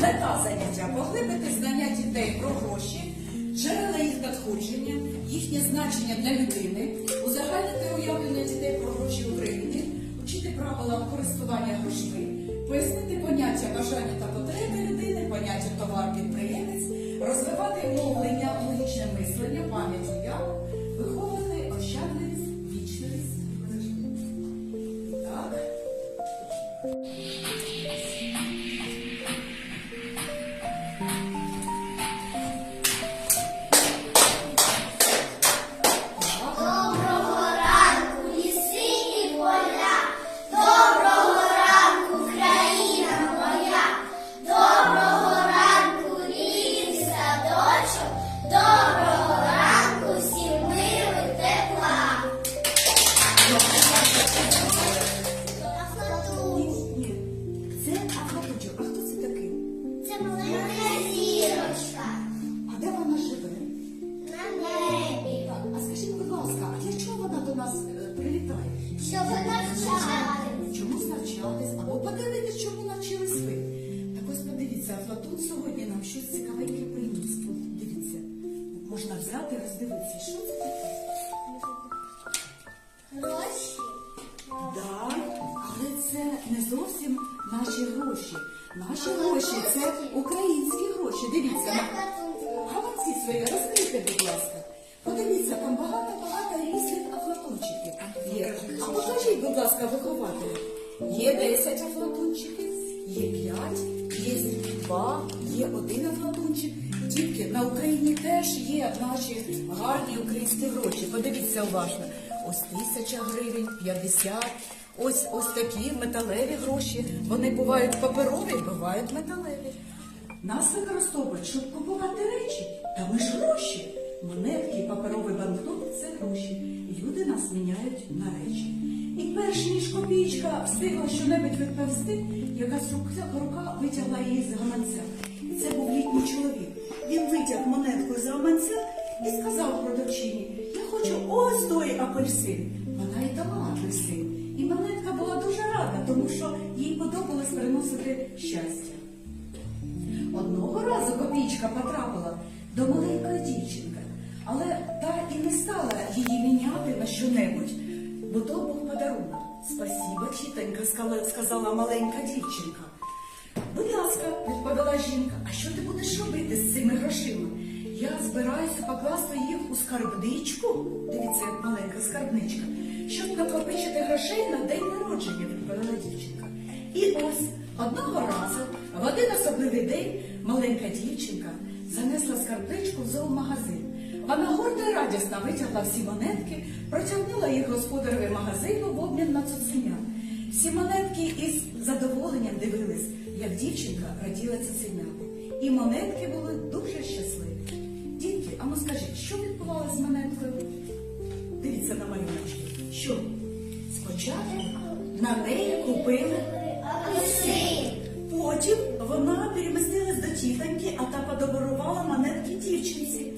Мета заняття поглибити знання дітей про гроші, джерела їх надходження, їхнє значення для людини, узагальнити уявлення дітей про гроші України, вчити правила користування грошми, пояснити поняття бажання та потреби людини, поняття товар-підприємець, розвивати мовлення, логічне мислення, пам'ять уяву, виховувати ощадливість, Ахаточок. А хто це такий? Це маленька зірочка А де вона живе? на небі, А скажіть, будь ласка, а для чого вона до нас е, прилітає? щоб навчати. Чомусь навчатись або подивитись, чому навчились ви. Так ось подивіться, Афлатун сьогодні нам щось цікавеньке приніс. От Дивіться, можна взяти, роздивитися, що це наші гроші. Наші гроші це українські гроші. Дивіться, гаманці свої розкрийте, будь ласка. Подивіться, там багато-багато різних афлатончиків є. А покажіть, будь ласка, вихователю. Є 10 афлатончиків, є 5, є 2, є один афлатончик. Дітки, на Україні теж є наші гарні українські гроші. Подивіться уважно. Ось тисяча гривень, 50. Ось ось такі металеві гроші. Вони бувають паперові, бувають металеві. Нас використовують, щоб купувати речі. Та ми ж гроші. Монетки, паперові банкноти це гроші. Люди нас міняють на речі. І перш ніж копійка встигла щонебудь відповісти, якась рука, витягла її з гаманця. І це був літній чоловік. Він витяг монетку з гаманця і сказав продавчині, я хочу ось той апельсин. Вона й дала апельсин. І монетка була дуже рада, тому що їй подобалось приносити щастя. Одного разу копійка потрапила до маленької дівчинки, але та і не стала її міняти на що-небудь, бо то був подарунок. Спасіба, тітонька, сказала маленька дівчинка. Будь ласка, відповіла жінка, а що ти будеш робити з цими грошима? Я збираюся покласти їх у скарбничку. Дивіться, як маленька скарбничка, щоб накопичити грошей на день народження, відповіла дівчинка. І ось одного разу, в один особливий день, маленька дівчинка занесла скарбничку в зоомагазин. Вона горда і радісна витягла всі монетки, протягнула їх господареві магазину в обмін на цуценя. Всі монетки із задоволенням дивились, як дівчинка раділа цуценям. І монетки були дуже щасливі. А ну скажіть, що відбувалося з монеткою? Дивіться на малюночки. Що? Спочатку на неї купили Апельсин. Потім вона перемістилась до тітоньки, а та подарувала монетки дівчинці.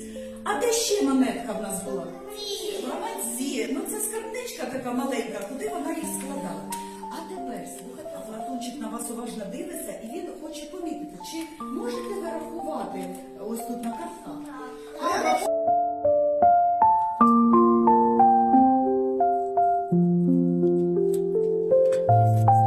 А де ще монетка в нас була? Молодці. Ну це скарбничка така маленька, куди вона їх складала. А тепер слухайте, Платончик на вас уважно дивиться, і він хоче помітити, чи можете ви ось тут на картках? 失礼します。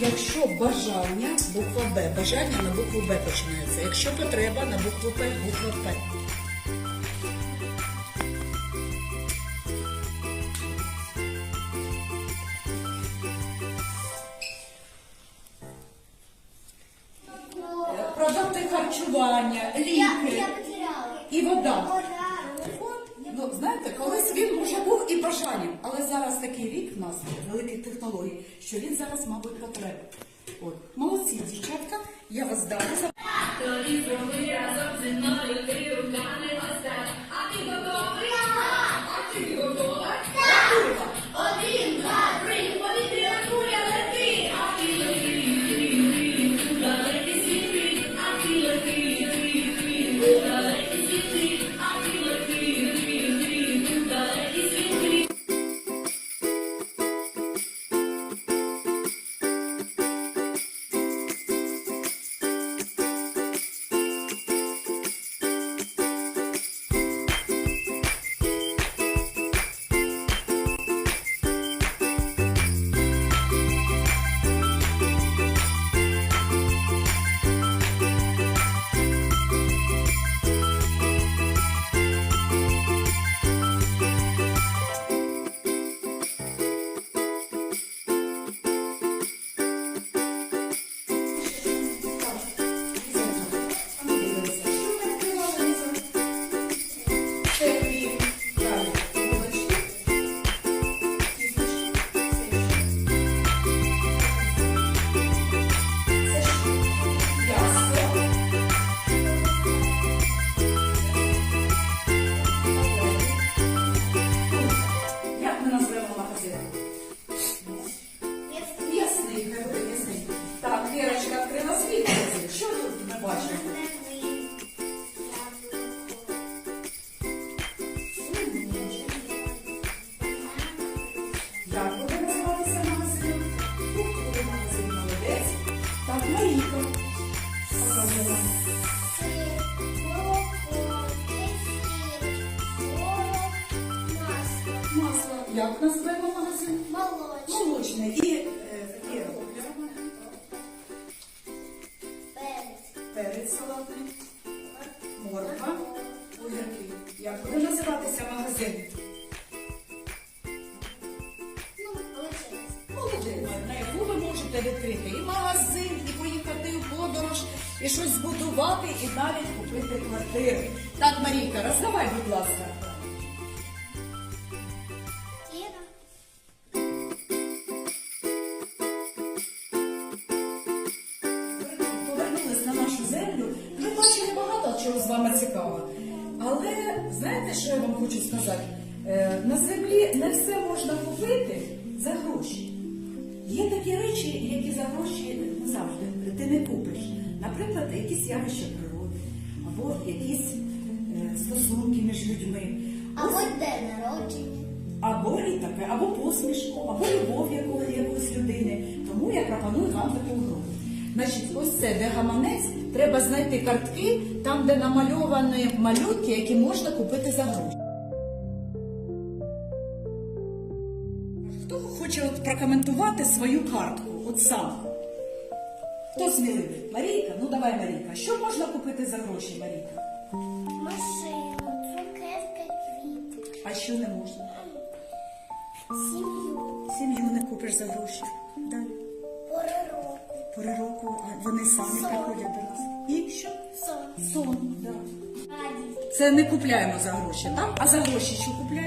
Якщо бажання, буква Б, бажання на букву Б починається. Якщо потреба на букву П, буква П. Е, Продукти харчування, ліки і. Вода. Ну, знаєте, колись він вже був і бажанням, але зараз такий вік в нас великих технологій, що він зараз, мабуть, потреба. От молодці, дівчатка, я вас далі перець салатний, морква, огірки. Як буде називатися магазин? Молодець. На яку ви можете відкрити і магазин, і поїхати в подорож, і щось збудувати, і навіть купити квартири. Так, Марійка, роздавай, будь ласка. Багато чого з вами цікаво. Але знаєте, що я вам хочу сказати? Е, на землі не все можна купити за гроші. Є такі речі, які за гроші не завжди ти не купиш. Наприклад, якісь явища природи, або якісь е, стосунки між людьми. А от день народження. Або і таке, або посмішку, або любов якого- якоїсь людини. Тому я пропоную вам таку гру. Значить, ось це, де гаманець, треба знайти картки, там, де намальовані малюнки, які можна купити за гроші. Хто хоче от прокоментувати свою картку? От сам. Хто сміливий? Марійка? Ну давай, Марійка. Що можна купити за гроші, Марійка? Машину, цукерки, квіти, А що не можна? сім'ю, Сім'ю не купиш за гроші. Пори року, а вони самі Сон. приходять до нас. І що? сон, Сон. Да. Це не купляємо за гроші, так? А за гроші що купляємо?